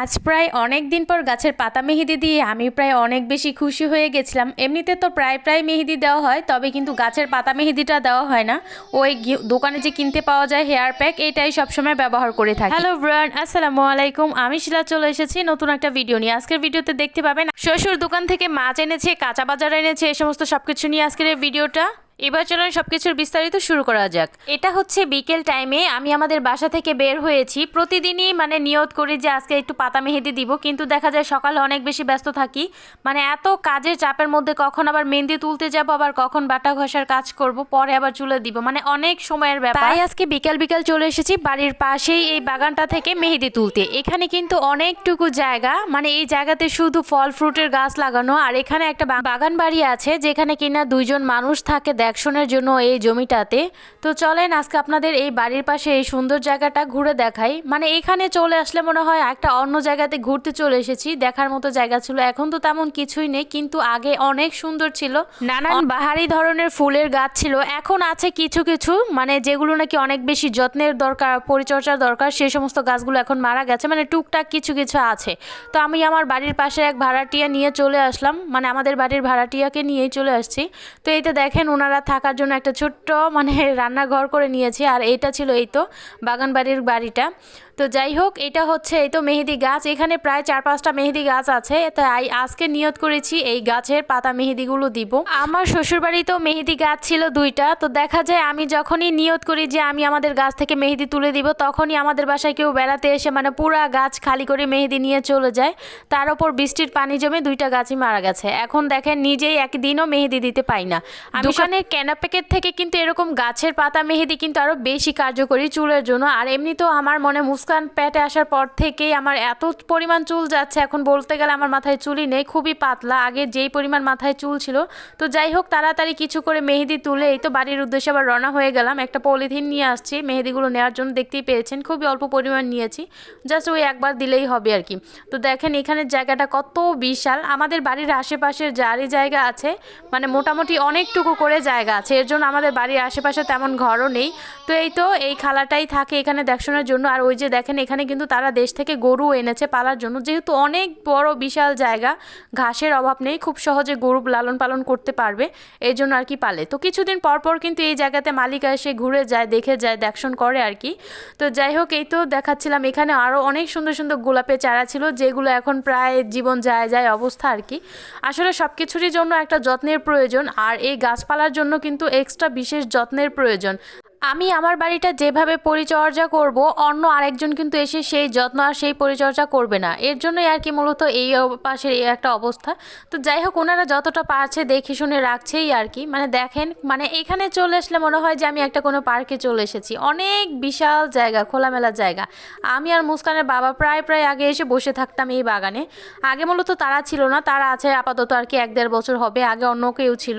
আজ প্রায় অনেক দিন পর গাছের পাতা মেহেদি দিয়ে আমি প্রায় অনেক বেশি খুশি হয়ে গেছিলাম। এমনিতে তো প্রায় প্রায় মেহেদি দেওয়া হয়, তবে কিন্তু গাছের পাতা মেহেদিটা দেওয়া হয় না। ওই দোকানে যে কিনতে পাওয়া যায় হেয়ার প্যাক, এটাই সবসময় ব্যবহার করে থাকি। হ্যালো ব্রান, আসসালামু আলাইকুম। আমি শিলা চলে এসেছি নতুন একটা ভিডিও নিয়ে। আজকের ভিডিওতে দেখতে পাবেন, শ্বশুর দোকান থেকে মাছ এনেছে, কাঁচা বাজার এনেছে, এই সমস্ত সবকিছু নিয়ে আজকের এই ভিডিওটা। এবার চলুন সবকিছুর বিস্তারিত শুরু করা যাক। এটা হচ্ছে বিকেল টাইমে আমি আমাদের বাসা থেকে বের হয়েছি। প্রতিদিনই মানে নিয়ত করি যে আজকে একটু পাতা মেহেদি দিব, কিন্তু দেখা যায় সকালে অনেক বেশি ব্যস্ত থাকি। মানে এত কাজের চাপের মধ্যে কখন আবার মেহেদি তুলতে যাব, আবার কখন বাটা ঘষার কাজ করব, পরে আবার চুলে দিব। মানে অনেক সময়ের ব্যাপার। তাই আজকে বিকেল বিকেল চলে এসেছি বাড়ির পাশেই এই বাগানটা থেকে মেহেদি তুলতে। এখানে কিন্তু অনেকটুকু জায়গা মানে এই জায়গাতে শুধু ফল ফ্রুটের গাছ লাগানো, আর এখানে একটা বাগান বাড়ি আছে, যেখানে কিনা দুইজন মানুষ থাকে দেখশনের জন্য এই জমিটাতে। তো চলেন আজকে আপনাদের এই বাড়ির পাশে এই সুন্দর জায়গাটা ঘুরে দেখাই। মানে এখানে চলে আসলে মনে হয় একটা অন্য জায়গাতে ঘুরতে চলে এসেছি। দেখার মতো জায়গা ছিল এখন তো তেমন কিছুই নেই কিন্তু আগে অনেক সুন্দর ছিল। নানান বাহারি ধরনের ফুলের গাছ ছিল। এখন আছে কিছু কিছু মানে যেগুলো নাকি অনেক বেশি যত্নের দরকার পরিচর্যার দরকার সেই সমস্ত গাছগুলো এখন মারা গেছে। মানে টুকটাক কিছু কিছু আছে। তো আমি আমার বাড়ির পাশে এক ভাড়াটিয়া নিয়ে চলে আসলাম। মানে আমাদের বাড়ির ভাড়াটিয়াকে নিয়েই চলে আসছি। তো এইটা দেখেন ওনারা থাকার জন্য একটা ছোট্ট মানে রান্নাঘর করে নিয়েছি, আর এইটা ছিল এই তো বাগানবাড়ির বাড়িটা। তো যাই হোক এটা হচ্ছে এই তো মেহেদি গাছ। এখানে প্রায় চার পাঁচটা মেহেদি গাছ আছে তাই আজকে নিয়ত করেছি এই গাছের পাতা মেহেদিগুলো দিব। আমার শ্বশুরবাড়িতেও মেহেদি গাছ ছিল দুইটা তো দেখা যায় আমি যখনই নিয়ত করি যে আমি আমাদের গাছ থেকে মেহেদি তুলে দিব তখনই আমাদের বাসায় কেউ বেড়াতে এসে মানে পুরা গাছ খালি করে মেহেদি নিয়ে চলে যায়। তার ওপর বৃষ্টির পানি জমে দুইটা গাছই মারা গেছে। এখন দেখেন নিজেই একদিনও মেহেদি দিতে পাই না। আমি দোকানের ক্যানা প্যাকেট থেকে কিন্তু এরকম গাছের পাতা মেহেদি কিন্তু আরও বেশি কার্যকরী চুলের জন্য। আর এমনিতেও আমার মনে মুস্কান প্যাটে আসার পর থেকেই আমার এত পরিমাণ চুল যাচ্ছে, এখন বলতে গেলে আমার মাথায় চুলই নেই, খুবই পাতলা। আগে যেই পরিমাণ মাথায় চুল ছিল, তো যাই হোক, তাড়াতাড়ি কিছু করে মেহেদি তুলে, এই তো বাড়ির উদ্দেশ্যে আবার রওনা হয়ে গেলাম। একটা পলিথিন নিয়ে আসছি, মেহেদিগুলো নেওয়ার জন্য দেখতেই পেয়েছেন, খুবই অল্প পরিমাণ নিয়েছি। জাস্ট ওই একবার দিলেই হবে আর কি। তো দেখেন, এখানের জায়গাটা কত বিশাল। আমাদের বাড়ির আশেপাশের যারই জায়গা আছে মানে মোটামুটি অনেকটুকু করে জায়গা আছে। এর জন্য আমাদের বাড়ির আশেপাশে তেমন ঘরও নেই। তো এই তো, এই খালাটাই থাকে এখানে দেখশনের জন্য। আর ওই যে দেখেন, এখানে কিন্তু তারা দেশ থেকে গরু এনেছে পালার জন্য। যেহেতু অনেক বড় বিশাল জায়গা, ঘাসের অভাব নেই, খুব সহজে গরু লালন পালন করতে পারবে, এই জন্য আর কি পালে। তো কিছুদিন পর পর কিন্তু এই জায়গাতে মালিক এসে ঘুরে যায়, দেখে যায়, দেখশন করে আর কি। তো যাই হোক, এই তো দেখাচ্ছিলাম, এখানে আরও অনেক সুন্দর সুন্দর গোলাপের চারা ছিল, যেগুলো এখন প্রায় জীবন যায় যায় অবস্থা আর কি। আসলে সব কিছুরই জন্য একটা যত্নের প্রয়োজন, আর এই গাছপালার জন্য কিন্তু এক্সট্রা বিশেষ যত্নের প্রয়োজন। আমি আমার বাড়িটা যেভাবে পরিচর্যা করব, অন্য আরেকজন কিন্তু এসে সেই যত্ন আর সেই পরিচর্যা করবে না। এর জন্যই আর কি মূলত এই পাশের এই একটা অবস্থা। তো যাই হোক, ওনারা যতটা পারছে দেখে শুনে রাখছেই আর কি। মানে দেখেন মানে এখানে চলে আসলে মনে হয় যে আমি একটা কোনো পার্কে চলে এসেছি। অনেক বিশাল জায়গা, খোলামেলা জায়গা। আমি আর মুস্কানের বাবা প্রায় প্রায় আগে এসে বসে থাকতাম এই বাগানে। আগে মূলত তারা ছিল না, তারা আছে আপাতত আর কি এক দেড় বছর হবে, আগে অন্য কেউ ছিল।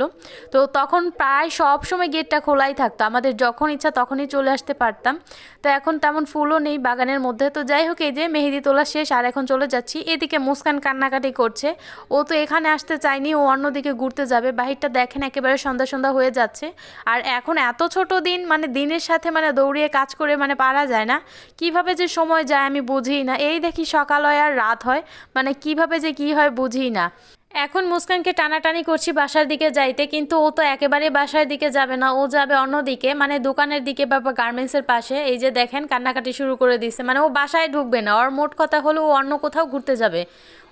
তো তখন প্রায় সব সময় গেটটা খোলাই থাকতো। আমাদের যখন ইচ্ছা তখনই চলে আসতে পারতাম। তো এখন তেমন ফুলও নেই বাগানের মধ্যে। তো যাই হোক, এই যে মেহেদি তোলা শেষ, আর এখন চলে যাচ্ছি। এদিকে মুস্কান কান্নাকাটি করছে। ও তো এখানে আসতে চায়নি, ও অন্যদিকে ঘুরতে যাবে। বাহিরটা দেখেন, একেবারে সন্ধ্যা সন্ধ্যা হয়ে যাচ্ছে। আর এখন এত ছোট দিন মানে দিনের সাথে মানে দৌড়িয়ে কাজ করে মানে পারা যায় না। কীভাবে যে সময় যায় আমি বুঝি না। এই দেখি সকাল হয় আর রাত হয় মানে কীভাবে যে কি হয় বুঝি না। এখন মুস্কানকে টানাটানি করছি বাসার দিকে যাইতে, কিন্তু ও তো একেবারে বাসার দিকে যাবে না। ও যাবে অন্যদিকে মানে দোকানের দিকে বা গার্মেন্টসের পাশে। এই যে দেখেন, কান্নাকাটি শুরু করে দিছে। মানে ও বাসায় ঢুকবে না। ওর মোট কথা হলো ও অন্য কোথাও ঘুরতে যাবে।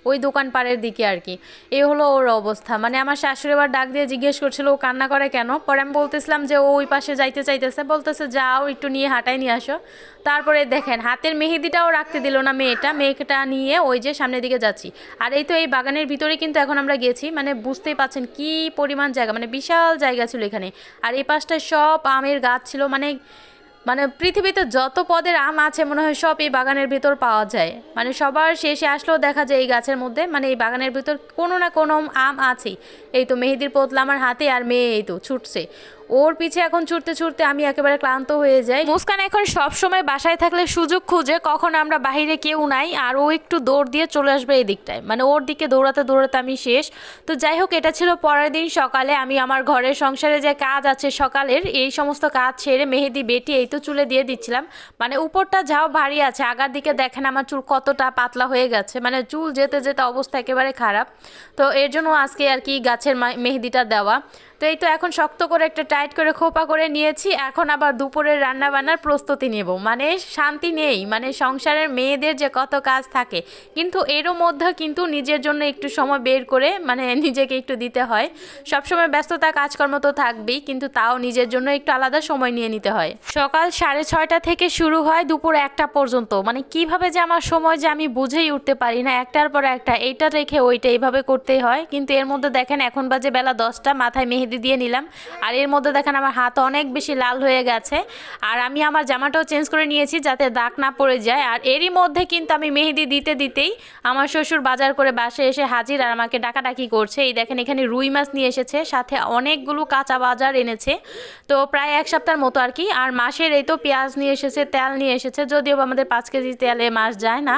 ওই দোকান পাড়ের দিকে আর কি। এই হলো ওর অবস্থা। মানে আমার শাশুড়ি আবার ডাক দিয়ে জিজ্ঞেস করছিল, ও কান্না করে কেন? পরে আমি বলতেছিলাম যে, ও ওই পাশে যাইতে চাইতেছে। বলতেছে, যাও, একটু নিয়ে হাঁটাই নিয়ে আসো। তারপরে দেখেন, হাতের মেহেদিটাও রাখতে দিল না মেয়েটা। মেয়েটা নিয়ে ওই যে সামনের দিকে যাচ্ছি। আর এই তো এই বাগানের ভিতরে কিন্তু এখন আমরা গেছি। মানে বুঝতেই পাচ্ছেন কি পরিমাণ জায়গা। মানে বিশাল জায়গা ছিল এখানে। আর এই পাশটায় সব আমের গাছ ছিল। মানে মানে পৃথিবীতে যত পদের আম আছে, মনে হয় সব এই বাগানের ভিতর পাওয়া যায়। মানে সবার শেষে আসলেও দেখা যায় এই গাছের মধ্যে মানে এই বাগানের ভিতর কোনো না কোনো আম আছেই। এই তো মেহেদির পোতলা আমার হাতে আর মেয়ে এই তো ছুটছে। ওর পিছে এখন ছুটতে ছুটতে আমি একেবারে ক্লান্ত হয়ে যাই। মুস্কান এখন সব সময় বাসায় থাকলে সুযোগ খুঁজে কখন আমরা বাহিরে কেউ নাই, আর ও একটু দৌড় দিয়ে চলে আসবে এই দিকটায়। মানে ওর দিকে দৌড়াতে দৌড়াতে আমি শেষ। তো যাই হোক, এটা ছিল পরের দিন সকালে। আমি আমার ঘরের সংসারে যে কাজ আছে সকালের, এই সমস্ত কাজ ছেড়ে মেহেদি, বেটি এই তো চুলে দিয়ে দিচ্ছিলাম। মানে উপরটা যাও ভারী আছে, আগার দিকে দেখেন আমার চুল কতটা পাতলা হয়ে গেছে। মানে চুল যেতে যেতে অবস্থা একেবারে খারাপ। তো এর জন্য আজকে আর কি গাছের মেহেদিটা দেওয়া। তো এই তো এখন শক্ত করে একটা টাইট করে খোপা করে নিয়েছি। এখন আবার দুপুরের রান্না বান্নার প্রস্তুতি নেব। মানে শান্তি নেই মানে সংসারের মেয়েদের যে কত কাজ থাকে। কিন্তু এরও মধ্যে কিন্তু নিজের জন্য একটু সময় বের করে মানে নিজেকে একটু দিতে হয়। সবসময় ব্যস্ততা কাজকর্ম তো থাকবেই, কিন্তু তাও নিজের জন্য একটু আলাদা সময় নিয়ে নিতে হয়। সকাল সাড়ে ছয়টা থেকে শুরু হয় দুপুর একটা পর্যন্ত। মানে কীভাবে যে আমার সময় যে আমি বুঝেই উঠতে পারি না, একটার পর একটা। এইটা রেখে ওইটা এইভাবে করতেই হয়। কিন্তু এর মধ্যে দেখেন এখন বাজে বেলা দশটা, মাথায় মেহেদি দিয়ে নিলাম। আর এর মধ্যে দেখেন আমার হাত অনেক বেশি লাল হয়ে গেছে। আর আমি আমার জামাটাও চেঞ্জ করে নিয়েছি যাতে দাগ না পড়ে যায়। আর এরই মধ্যে কিন্তু আমি মেহেদি দিতে দিতেই আমার শ্বশুর বাজার করে বাসে এসে হাজির আর আমাকে ডাকাডাকি করছে। এই দেখেন এখানে রুই মাছ নিয়ে এসেছে, সাথে অনেকগুলো কাঁচা বাজার এনেছে। তো প্রায় এক সপ্তাহের মতো আর কি। আর মাসের এই তো পেঁয়াজ নিয়ে এসেছে, তেল নিয়ে এসেছে, যদিও আমাদের পাঁচ কেজি তেলে মাস যায় না।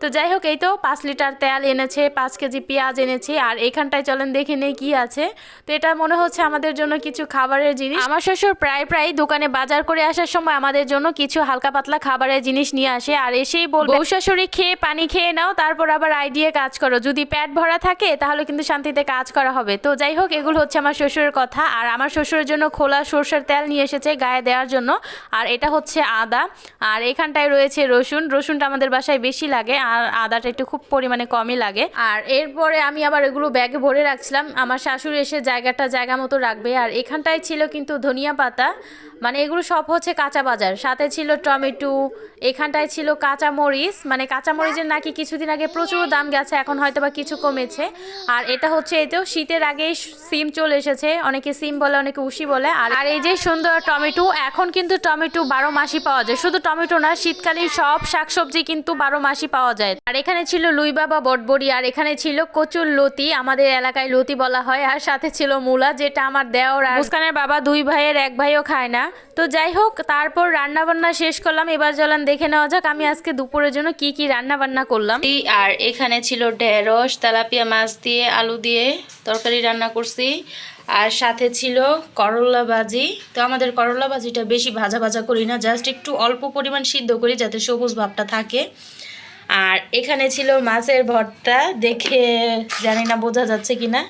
তো যাই হোক, এই তো পাঁচ লিটার তেল এনেছে, পাঁচ কেজি পেঁয়াজ এনেছি, আর এখানটায় চলেন দেখে নেই কি আছে। তো এটা মনে হচ্ছে আমাদের জন্য কিছু খাবারের জিনিস। আমার শ্বশুর প্রায় প্রায় দোকানে বাজার করে আসার সময় আমাদের জন্য কিছু হালকা পাতলা খাবারের জিনিস নিয়ে আসে, আর এসেই বলবে, বউ শাশুড়ি খেয়ে পানি খেয়ে নাও, তারপর আবার আইডিয়া কাজ করো। যদি পেট ভরা থাকে, তাহলে কিন্তু শান্তিতে কাজ করা হবে। তো যাই হোক, এগুলো হচ্ছে আমার শ্বশুরের কথা, আর আমার শ্বশুরের জন্য খোলা সর্ষের তেল নিয়ে এসেছে গায়ে দেওয়ার জন্য, আর এটা হচ্ছে আদা। আর এখানটায় রয়েছে রসুন। রসুনটা আমাদের বাসায় বেশি লাগে। আর আদাটা একটু খুব পরিমাণে কমই লাগে। আর এরপরে আমি আবার এগুলো ব্যাগে ভরে রাখছিলাম। আমার শাশুড়ি এসে জায়গাটা জায়গা মতো রাখবে। আর এখানটায় ছিল কিন্তু ধনিয়া পাতা। মানে এগুলো সব হচ্ছে কাঁচা বাজার। সাথে ছিল টমেটো। এখানটায় ছিল কাঁচা মরিচ মানে কাঁচা মরিচের নাকি কিছুদিন আগে প্রচুর দাম গেছে। এখন হয়তো বা কিছু কমেছে। আর এটা হচ্ছে এতেও শীতের আগেই সিম চলে এসেছে। অনেকে সিম বলে, অনেকে উশি বলে। আর আর এই যে সুন্দর টমেটো, এখন কিন্তু টমেটো বারো মাসই পাওয়া যায়। শুধু টমেটো না, শীতকালীন সব শাকসবজি কিন্তু বারো মাসই পাওয়া যায়। আর এখানে ছিল লুই বাবা, বটবড়ি, আর এখানে ছিল কচুর লতি। আমাদের এলাকায় লতি বলা হয়, আর সাথে ছিল মূলা, যেটা আমার দেওর। আর মুস্কানের বাবা দুই ভাইয়ের, এক ভাইও খায় না। তো যাই হোক, তারপর রান্না বান্না শেষ করলাম। এবার চলেন দেখে নেওয়া যাক, আমি আজকে দুপুরের জন্য কি কি রান্না বান্না করলাম আর এখানে ছিল ঢেঁড়স, তেলাপিয়া মাছ দিয়ে আলু দিয়ে তরকারি রান্না করছি। আর সাথে ছিল করলা ভাজি। তো আমাদের করলা ভাজিটা বেশি ভাজা ভাজা করি না, জাস্ট একটু অল্প পরিমাণ সিদ্ধ করি যাতে সবুজ ভাবটা থাকে। আর এখানে ছিল মাছের ভর্তা, দেখে জানি না বোঝা যাচ্ছে কি না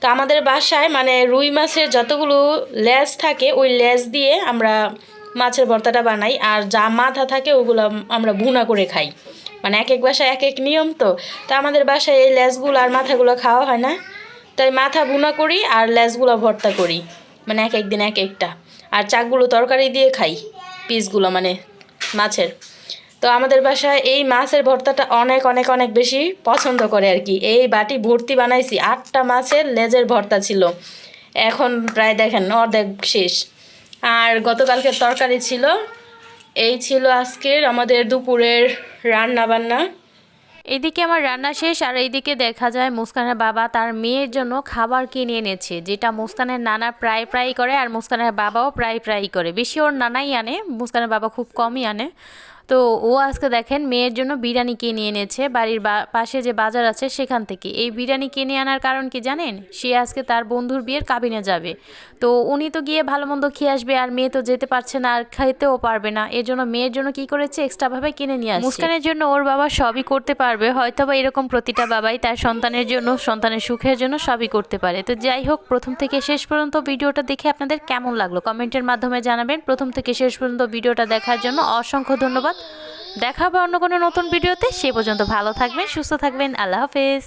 তো আমাদের বাসায় মানে রুই মাছের যতগুলো লেজ থাকে, ওই লেজ দিয়ে আমরা মাছের ভর্তাটা বানাই। আর যা মাথা থাকে, ওগুলো আমরা ভুনা করে খাই। মানে এক এক বাসায় এক এক নিয়ম তো। তো আমাদের বাসায় এই লেজগুলো আর মাথাগুলো খাওয়া হয় না। তাই মাথা ভুনা করি আর লেজগুলো ভর্তা করি। মানে এক একদিন এক একটা। আর চাকগুলো তরকারি দিয়ে খাই, পিসগুলো মানে মাছের। তো আমাদের বাসায় এই মাছের ভর্তাটা অনেক অনেক অনেক বেশি পছন্দ করে আর কি। এই বাটি ভর্তি বানাইছি, আটটা মাছের লেজের ভর্তা ছিল। এখন প্রায় দেখেন, অর্ধেক শেষ। আর গতকালকে তরকারি ছিল, এই ছিল আজকের আমাদের দুপুরের রান্না বান্না এদিকে আমার রান্না শেষ, আর এইদিকে দেখা যায় মুস্কানের বাবা তার মেয়ের জন্য খাবার কিনে এনেছে, যেটা মুস্কানের নানা প্রায় প্রায় করে, আর মুস্কানের বাবাও প্রায় প্রায় করে। বেশি ওর নানাই আনে, মুস্কানের বাবা খুব কমই আনে। তো ও আজকে দেখেন মেয়ের জন্য বিরিয়ানি কিনে এনেছে, বাড়ির পাশে যে বাজার আছে সেখান থেকে। এই বিরিয়ানি কিনে আনার কারণ কি জানেন? সে আজকে তার বন্ধুর বিয়ের কাবিনে যাবে। তো উনি তো গিয়ে ভালো মন্দ খেয়ে আসবে আর মেয়ে তো যেতে পারছে না আর খাইতেও পারবে না। এর জন্য মেয়ের জন্য কি করেছে? এক্সট্রা ভাবে কিনে নিয়ে আসছে। মুস্কানের জন্য ওর বাবা সবই করতে পারবে। হয়তো বা এরকম প্রতিটা বাবাই তার সন্তানের জন্য, সন্তানের সুখের জন্য সবই করতে পারে। তো যাই হোক, প্রথম থেকে শেষ পর্যন্ত ভিডিওটা দেখে আপনাদের কেমন লাগল? কমেন্টের মাধ্যমে জানাবেন। প্রথম থেকে শেষ পর্যন্ত ভিডিওটা দেখার জন্য অসংখ্য ধন্যবাদ। দেখা হবে অন্য কোনো নতুন ভিডিওতে সে পর্যন্ত ভালো থাকবেন সুস্থ থাকবেন আল্লাহ হাফেজ।